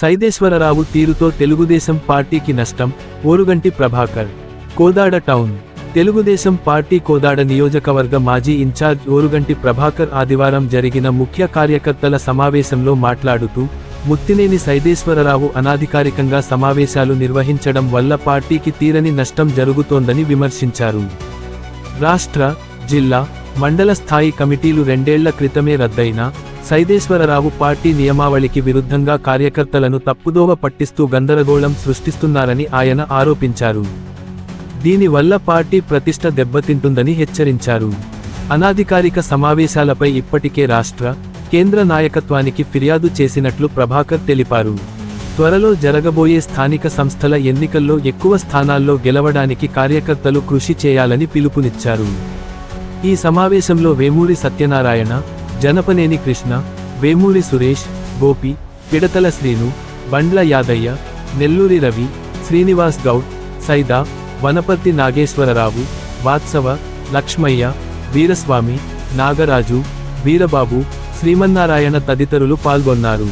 సైదేశ్వరరావు తీరుతో తెలుగుదేశం పార్టీకి నష్టం ఓరుగంటి ప్రభాకర్ కోదాడ టౌన్. తెలుగుదేశం పార్టీ కోదాడ నియోజకవర్గ మాజీ ఇన్ఛార్జ్ ఓరుగంటి ప్రభాకర్ ఆదివారం జరిగిన ముఖ్య కార్యకర్తల సమావేశంలో మాట్లాడుతూ ముత్తినేని సైదేశ్వరరావు అనాధికారికంగా సమావేశాలు నిర్వహించడం వల్ల పార్టీకి తీరని నష్టం జరుగుతోందని విమర్శించారు. రాష్ట్ర జిల్లా మండల స్థాయి కమిటీలు రెండేళ్ళ క్రితమే రద్దయిన సైదేశ్వరరావు పార్టీ నియమావళికి విరుద్ధంగా కార్యకర్తలను తప్పుదోవ పట్టిస్తూ గందరగోళం సృష్టిస్తున్నారని ఆయన ఆరోపించారు. దీనివల్ల పార్టీ ప్రతిష్ట దెబ్బతింటుందని హెచ్చరించారు. అనాధికారిక సమావేశాలపై ఇప్పటికే రాష్ట్ర కేంద్ర నాయకత్వానికి ఫిర్యాదు చేసినట్లు ప్రభాకర్ తెలిపారు. త్వరలో జరగబోయే స్థానిక సంస్థల ఎన్నికల్లో ఎక్కువ స్థానాల్లో గెలవడానికి కార్యకర్తలు కృషి చేయాలని పిలుపునిచ్చారు. ఈ సమావేశంలో వేమూరి సత్యనారాయణ జనపనేని కృష్ణ వేమూరి సురేష్ గోపి పిడతల శ్రీను బండ్ల యాదయ్య నెల్లూరి రవి శ్రీనివాస్ గౌడ్ సైదా వనపర్తి నాగేశ్వరరావు వాత్సవ లక్ష్మయ్య వీరస్వామి నాగరాజు వీరబాబు శ్రీమన్నారాయణ తదితరులు పాల్గొన్నారు.